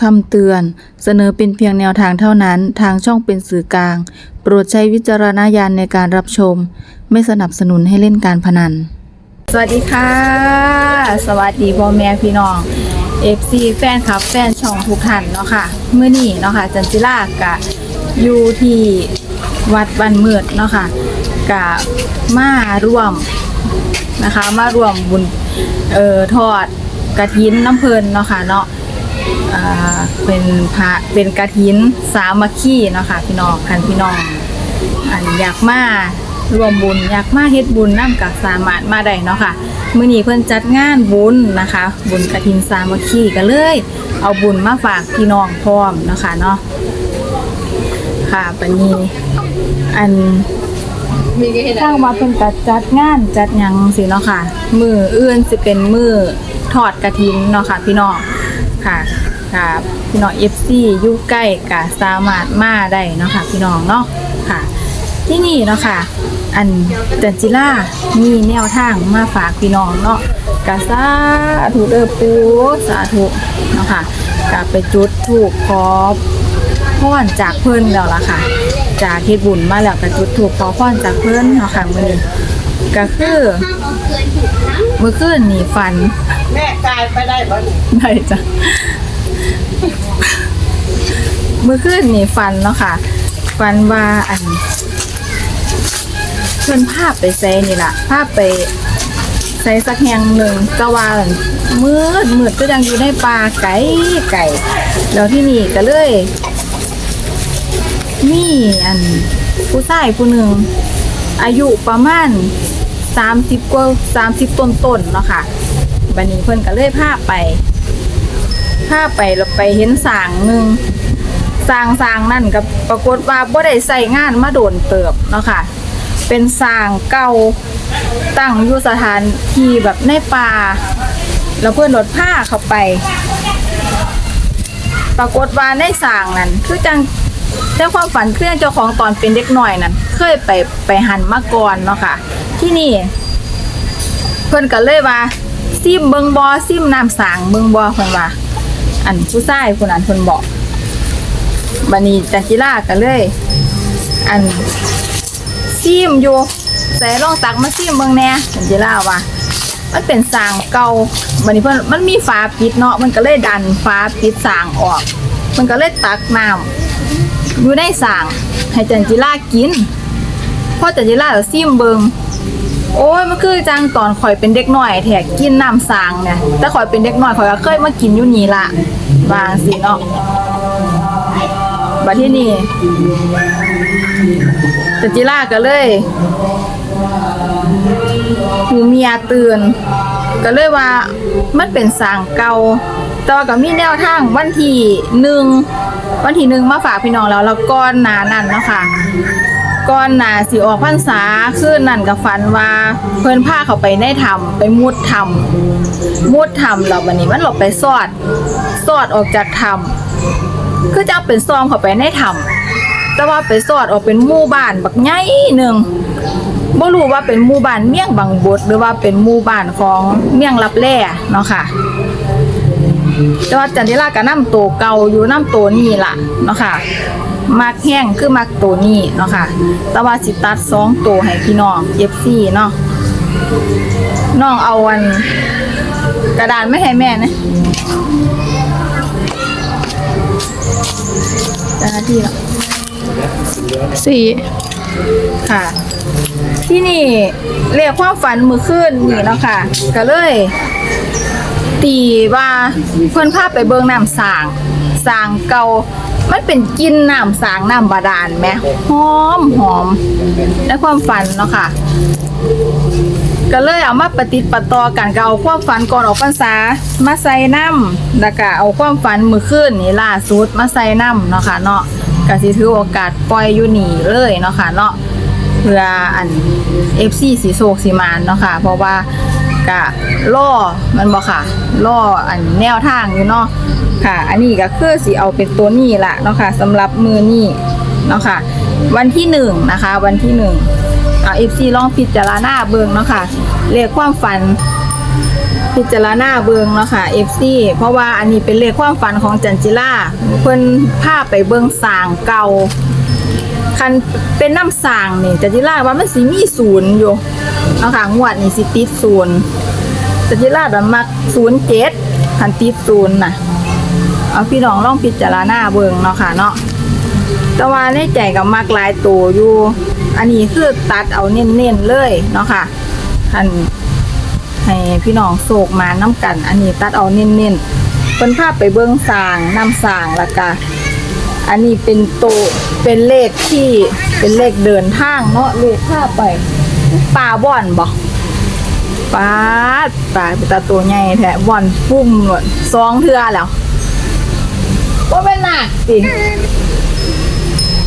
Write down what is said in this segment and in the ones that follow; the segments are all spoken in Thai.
คำเตือน เสนอเป็นเพียงแนวทางเท่านั้น ทางช่องเป็นสื่อกลาง โปรดใช้วิจารณญาณในการรับชม ไม่สนับสนุนให้เล่นการพนัน สวัสดีค่ะ สวัสดีพ่อแม่พี่น้อง FC แฟนคลับแฟนช่องทุกท่านเนาะค่ะเมื่อนี้เนาะค่ะจันจิลากะอยู่ที่วัดบันเมือดเนาะค่ะกะมาร่วมนะคะ มาร่วมบุญเอ่อทอดกระถินน้ำเพลินเนาะค่ะเนาะ อ่าเป็นพระเป็นกระถินสามัคคีเนาะค่ะพี่น้องคันพี่น้องอันอยากมารวมบุญอยากมาเฮ็ดบุญนํกับสามารถมาได้เนาะค่ะมื้อนี้เพิ่นจัดงานบุญนะคะ บุญกฐินสามัคคีก็เลย เอาบุญมาฝากพี่น้องพร้อมเนาะค่ะเนาะค่ะปันนี้อันทางวัดเพิ่นก็จัดงานจัดยังสิเนาะค่ะ มื้ออื่นสิเป็นมือทอดกฐินเนาะค่ะ พี่น้อง ค่ะค่ะพี่น้อง FC อยู่ใกล้ก็สามารถมาได้เนาะค่ะ พี่น้องเนาะค่ะ ที่นี่เนาะค่ะ อันจันจิล่ามีแนวทางมาฝากพี่น้องเนาะกะสาธุเด้อปูสาธุเนาะค่ะกะไปจุดถูกขอพรจากเพิ่อนแล้วล่ะค่ะ จากเฮ็ดบุญมาแล้วก็จุดถูกขอพรจากเพิ่อนเนาะค่ะมือนี้ก็คือเมื่อคืนนี่ฝัน แม่กายไปได้บ่นี่ได้จ้ะ เมื่อคืนนี่ฟันเนาะค่ะ ฟันว่าอันเพื่อนภาพไปใส่นี่ล่ะภาพไปใส่สักแห่งหนึ่งก็ว่าอั่นมืดมืดก็ยังอยู่ในป่าไก่ไก่แล้วที่นี่ก็เลยมี่อันผู้ชายผู้หนึ่งอายุประมาณสามสิบกว่าสามสิบต้นๆเนาะค่ะ บันนี้เพิ่นก็เลยพาไปพาไปแล้วไปเห็นสางหนึ่งสางสางนั่นก็ปรากฏว่าบ่ได้ใส่งานมาโดนเติบเนาะค่ะ เป็นสางเก่าตั้งอยู่สถานที่แบบในป่าแล้วเพื่อนรถผ้าเข้าไป ปรากฏว่าในสางนั้นคือจังแต่ความฝันเครื่องเจ้าของตอนเป็นเด็กหน่อยนั้นเคยไปไปหันมาก่อนเนาะค่ะ ที่นี่เพิ่นก็เลยว่า ซิมเบิงบอซิมน้ำสางเบิงบอเพิ่นว่า อันผู้ชายคนนั้นเพิ่นบอกบัดนี้จันจิราก็เลย อันซิมอยู่แต่ลองตักมาซิมเบิงแน่จันจิราว่ามันเป็นสางเก่าบัดนี้เพิ่อนมันมีฝาปิดเนาะมันก็เลยดันฝาปิดสางออก มันก็เลยตักน้ำอยู่ในสางให้จันจิรากินพอจันจิราซิมเบิง โอ้ยมันคือจังตอนข่อยเป็นเด็กหน้อยแถกกินน้ำสางเนี่ยแต่ข่อยเป็นเด็กหน้อยข่อยก็เคยมากินอยู่นี่ละบางสิเนาะบัดที่นี่แต่จิล่าก็เลยหูเมียตื่น ก็เลยว่ามันเป็นสางเก่าแต่ว่าก็มีแนวทางวันที่หนึ่งวันที่หนึ่งมาฝากพี่น้องแล้วแล้วก้อนนานั่นเนาะค่ะ ก่อนหนาสิออกพรรษาคืนนั่นกับฝันว่าเพิ่นพาเขาไปในถ้ำไปมุดถ้ำมุดถ้ำแล้ววันนี้มันหลบไปซอดซอดออกจากถ้ำคือจะเอาเป็นซอมเขาไปในถ้ำแต่ว่าไปซอดออกเป็นหมู่บ้านบักใหญ่หนึ่งบ่รู้ว่าเป็นหมู่บ้านเมี่ยงบางบดหรือว่าเป็นหมู่บ้านของเมี่ยงลับแล่เนาะค่ะแต่ว่าจันทิราก็น้ำโตเก่าอยู่น้ำโตนี่ล่ะเนาะค่ะ มักแห้งคือมักตัวนี้เนาะค่ะ แต่ว่าสิตัดสองตัวให้พี่น้องเย็บซี่เนาะ น้องเอาวัน กระดานไม่ให้แม่นะเจ้าหน้าที่แล้วสี่ค่ะ ที่นี่เรียกความฝันมือขึ้นนี่เนาะค่ะ ก็เลย ตีว่าเพื่อนพาไปเบิงน้ำสางสางเก่า มันเป็นกลินน้ำสางน้ำบาดาลไหมหอมหอมในความฝันเนาะค่ะ ก็เลยเอามาปฏิดปะตอกันก็เอาความฝันก่อนออกพรรษามาใส่น้ำแล้วก็เอาความฝันมือขึ้นนี่ล่าสุดมาใส่น้ำเนาะค่ะเนาะก็สิถือโอกาสปล่อยอยู่นี่เลยเนาะค่ะเนาะเพื่ออัน FC สีโศกสีมานเนาะค่ะเพราะว่า กะล่อมันบอกค่ะล่ออันแนวทางอยู่เนาะค่ะ อันนี้ก็คือสิเอาเป็นตัวนี้ละเนาะค่ะสำหรับมือนี้เนาะค่ะวันที่หนึ่งนะคะ วันที่หนึ่งเอาเอฟซีลองพิจารณาเบิงเนาะค่ะเลขความฝันพิจารณาเบิงเนาะค่ะ FC เพราะว่าอันนี้เป็นเลขความฝันของจันจิล่าเพิ่นพาไปเบิงสางเก่าคันเป็นน้ำสางนี่จันจิล่าว่ามันสิมีศูนย์อยู่ เนาะค่ะงวดนี้สิติดศูนย์จันจิล่าดันมักศูนย์เจ็ดคันติดศูนย์นะเอาพี่น้องลองพิจารณาเบิงเนาะค่ะเนาะแต่ว่าในใจกับมักหลายตัวอยู่ อันนี้คือตัดเอาเน้นๆเลยเนาะค่ะท่านให้พี่น้องโศกมาน้ำกัน อันนี้ตัดเอาเน้นๆเป็นภาพไปเบื้องสางนำสางละกะอันนี้เป็นโตวเป็นเลขที่เป็นเลขเดินทางเนาะเลขข้าไป ป่าบ่อนบ่ปลาป่าเป็นตาตัวใหญ่แท้บ่อนปุ้มหนวดสองเทือแล้วว่าเป็นหนักจริง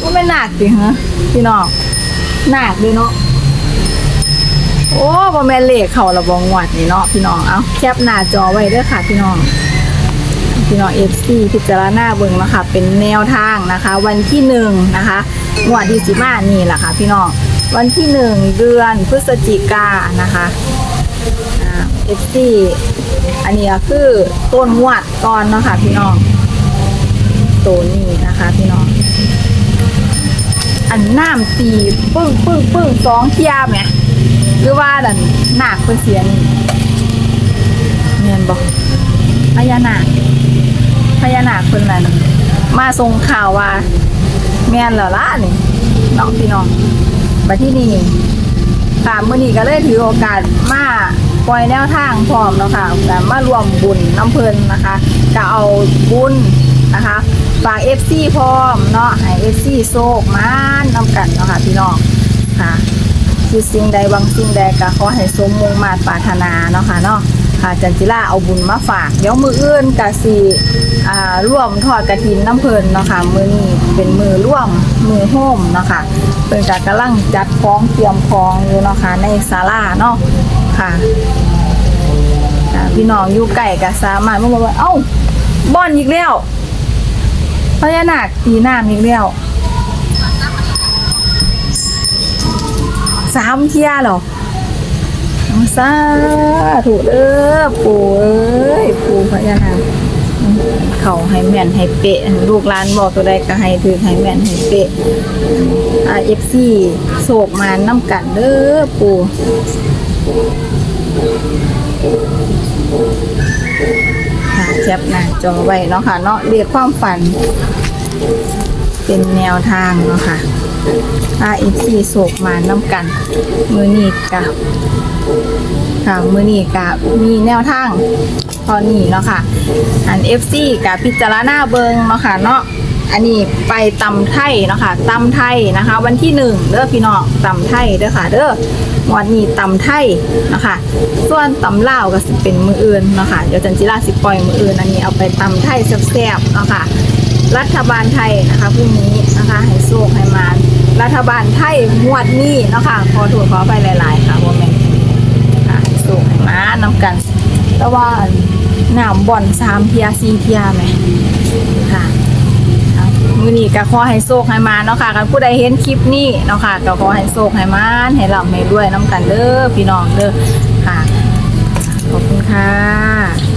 ว่าไม่หนักจริงฮะพี่น้องหนักเลยเนาะโอ้บ่แม่นเลขเขาระบองวัดนี่เนาะพี่น้องเอาแคปหน้าจอไว้ด้อค่ะพี่น้องพี่น้อง FC พิจารณาเบิ่งนะคะเป็นแนวทางนะคะ วันที่หนึ่งนะคะงวดที่สิมานี่แหละค่ะพี่น้อง วันที่หนึ่งเดือนพฤศจิกานะคะอ่า FC อันนี้ก็คือต้นงวดก่อนเนาะค่ะพี่น้องตัวนี้นะคะพี่น้อง อันน้ำตีปึ้งปึ้งปึ้งสองเทียบไหมหรือว่าดันหนักเป็นเสียนเนียนบอกพญานาคพญานาคเป็นอะไรนมาทรงข่าวว่า แม่นเหรอล่ะนี่น้องพี่น้อง มาที่นี่ค่ะมื่อนี้ก็เลยถือโอกาสมาปล่อยแนวทางพร้อมเนาะค่ะแต่มารวมบุญน้ำเพลินนะคะก็เอาบุญนะคะฝากเอฟซีพร้อมเนาะให้เอฟซีโซกมานนำกันเนาะค่ะพี่น้องค่ะคือสิ่งใดบางสิ่งใดก็ขอให้สมมุ่งมาตรปรารถนาเนาะค่ะเนาะ ค่ะจันจิล่าเอาบุญมาฝาก เดี๋ยวมืออื่นกะสีอ่าร่วมทอดกระถินน้ำเพลินเนาะค่ะมือนี้เป็นมือร่วมมือโฮมเนาะค่ะเป็นการกำลังจัดของเตรียมของอยู่เนาะค่ะในศาลาเนาะค่ะพี่น้องอยู่ไก่ก็สามารถมาบอกว่าเอ้าบ่อนอีกแล้วพญานาคตีน้ำอีกแล้วสามเที่ยเหรอ สาถูเด้อปู่เอ้ยปู่พญานาคเขาให้แม่นให้เป๊ะลูกหลานบอกตัวใดก็ให้ถือให้แม่นให้เป๊ะอาเอฟซีโศกมาน้ำกันเด้อปู่ค่ะแคปหน้าจอไว้เนาะค่ะเนาะเรียกความฝัน เป็นแนวทางเนาะค่ะ RFC โศกมาน้ำกัน มือนีกับค่ะมือนีกับมีแนวทางตอนนี้เนาะค่ะอัน FC กับพิจารณาเบิงเนาะค่ะเนาะอันนี้ไปตำไทยเนาะค่ะตำไทยนะคะ วันที่หนึ่งเด้อพี่น้องตำไทยเด้อค่ะ เด้อวันนี้ตำไทยนะคะ ส่วนตำลาวก็สิเป็นมืออื่นเนาะค่ะเดี๋ยวจันจิราสิปล่อยมืออื่นอันนี้เอาไปตำไทยแซ่บๆเนาะค่ะรัฐบาลไทยนะคะพรุ่งนี้นะคะให้โชคให้มา รัฐบาลไทยงวดนี้เนาะค่ะขอโทษขอไปหลาย ๆ ค่ะว่าแม่นค่ะให้โชคให้มานำกัน แต่ว่าน้ำบ่อนสามเทียสี่เทียไหมค่ะมือนี้ก็ขอให้โชคให้มาเนาะค่ะกันผู้ใดเห็นคลิปนี้เนาะค่ะก็ขอให้โชคให้มานให้ร่ำให้ด้วยน้ำกันเด้อพี่น้องเด้อค่ะ ขอบคุณค่ะ